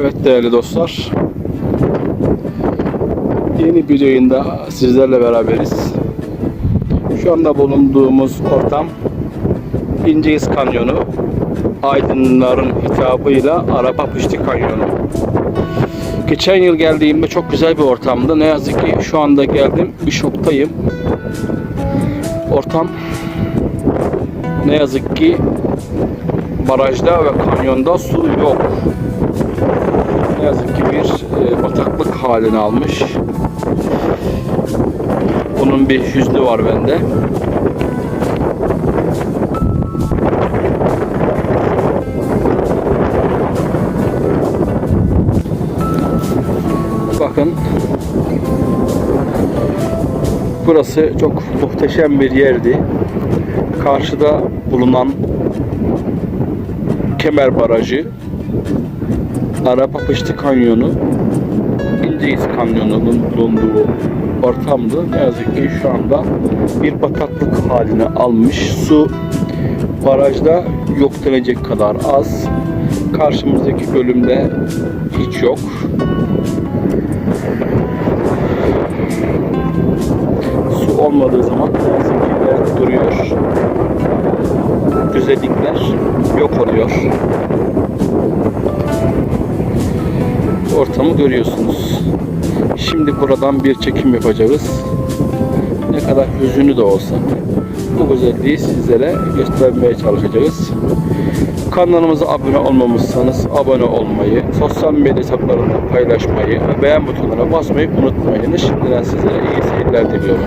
Evet değerli dostlar. Yeni bir yayında sizlerle beraberiz. Şu anda bulunduğumuz ortam İnceyiz Kanyonu. Aydınların hitabıyla Arapa Pişti Kanyonu. Geçen yıl geldiğimde çok güzel bir ortamdı. Ne yazık ki şu anda geldim bir şoktayım. Ortam ne yazık ki barajda ve kanyonda su yok. Ne yazık ki bir e, bataklık halini almış. Bunun bir hüznü var bende. Bakın burası çok muhteşem bir yerdi. Karşıda bulunan Kemer Barajı, Arapa Pıştı Kanyonu, İnceyiz Kanyonu'nun bulunduğu ortamdı. Ne yazık ki şu anda bir bataklık haline almış. Su barajda yok denecek kadar az. Karşımızdaki bölümde hiç yok. Su olmadığı zaman ne yazık ki böyle duruyor. Güzellikler yok oluyor. Ortamı görüyorsunuz. Şimdi buradan bir çekim yapacağız. Ne kadar hüzünlü de olsa bu güzelliği sizlere göstermeye çalışacağız. Kanalımıza abone olmamışsanız abone olmayı, sosyal medya hesaplarında paylaşmayı beğen butonuna basmayı unutmayın. Şimdiden sizlere iyi seyirler diliyorum.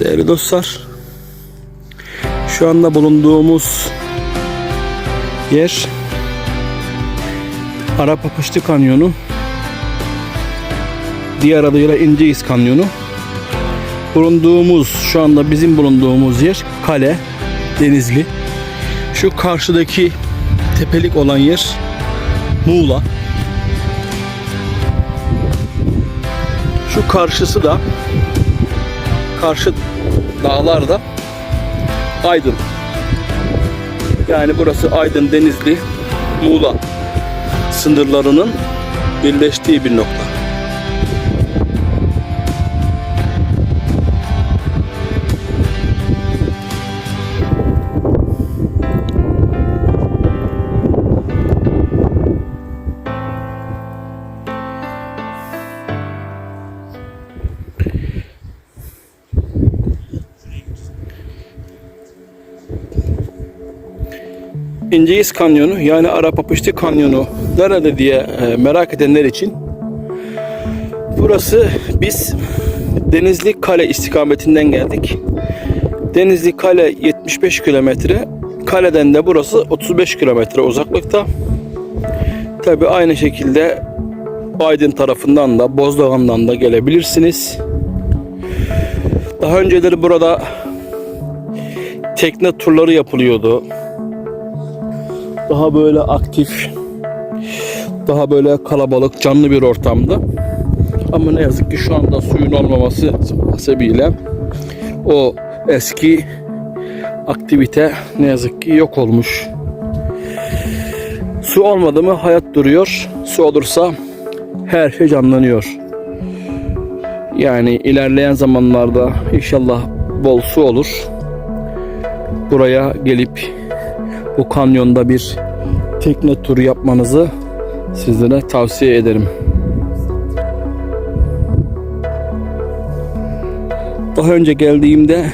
Değerli dostlar, şu anda bulunduğumuz yer Arap Apıştı Kanyonu, diğer adıyla İnceyiz Kanyonu. Bulunduğumuz, şu anda bizim bulunduğumuz yer Kale, Denizli. Şu karşıdaki tepelik olan yer Muğla. Şu karşısı da karşı dağlarda Aydın. Yani burası Aydın Denizli Muğla sınırlarının birleştiği bir nokta. İnceyiz Kanyonu yani Arap Apıştı Kanyonu nerede diye e, merak edenler için burası biz Denizli Kale istikametinden geldik. Denizli Kale 75 kilometre kaleden de burası 35 kilometre uzaklıkta. Tabi aynı şekilde Aydın tarafından da Bozdağ'ından da gelebilirsiniz. Daha önceleri burada tekne turları yapılıyordu daha böyle aktif, daha böyle kalabalık, canlı bir ortamda. Ama ne yazık ki şu anda suyun olmaması sebebiyle o eski aktivite ne yazık ki yok olmuş. Su olmadı mı hayat duruyor. Su olursa her şey canlanıyor. Yani ilerleyen zamanlarda inşallah bol su olur. Buraya gelip bu kanyonda bir tekne turu yapmanızı sizlere tavsiye ederim. Daha önce geldiğimde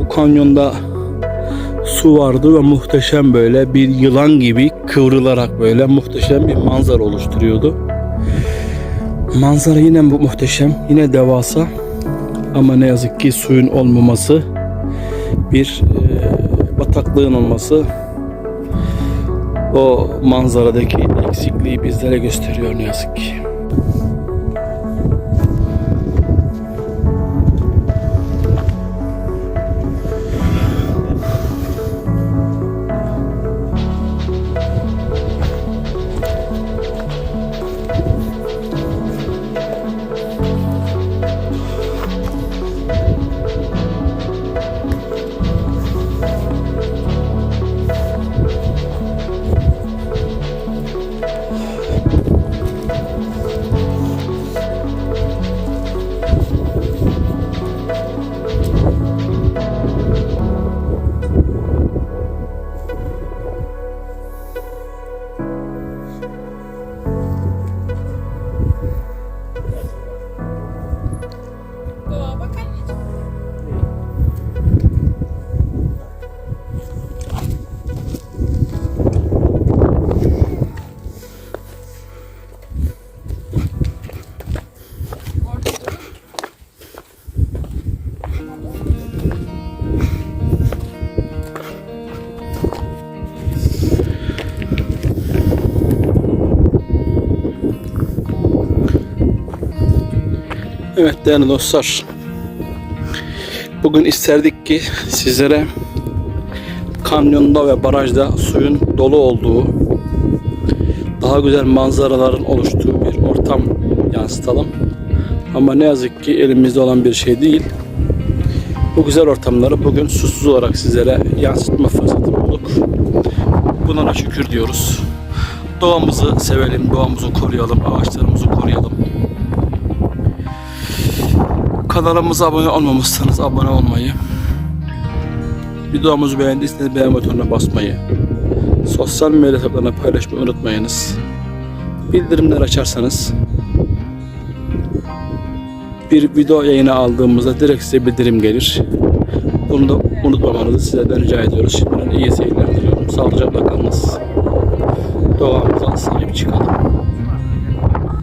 bu kanyonda su vardı ve muhteşem böyle bir yılan gibi kıvrılarak böyle muhteşem bir manzara oluşturuyordu. Manzara yine bu muhteşem, yine devasa ama ne yazık ki suyun olmaması bir e, bataklığın olması o manzaradaki eksikliği bizlere gösteriyor ne yazık ki. değerli dostlar. Bugün isterdik ki sizlere kanyonda ve barajda suyun dolu olduğu, daha güzel manzaraların oluştuğu bir ortam yansıtalım. Ama ne yazık ki elimizde olan bir şey değil. Bu güzel ortamları bugün susuz olarak sizlere yansıtma fırsatı bulduk. Buna da şükür diyoruz. Doğamızı sevelim, doğamızı koruyalım, ağaçlarımızı koruyalım. Kanalımıza abone olmamışsanız abone olmayı, videomuzu beğendiyseniz beğen butonuna basmayı, sosyal medya hesaplarına paylaşmayı unutmayınız. Bildirimler açarsanız bir video yayını aldığımızda direkt size bildirim gelir. Bunu da unutmamanızı sizlerden rica ediyoruz. Şimdiden iyi seyirler diliyorum. Sağlıcakla kalınız. Doğamıza sahip çıkalım.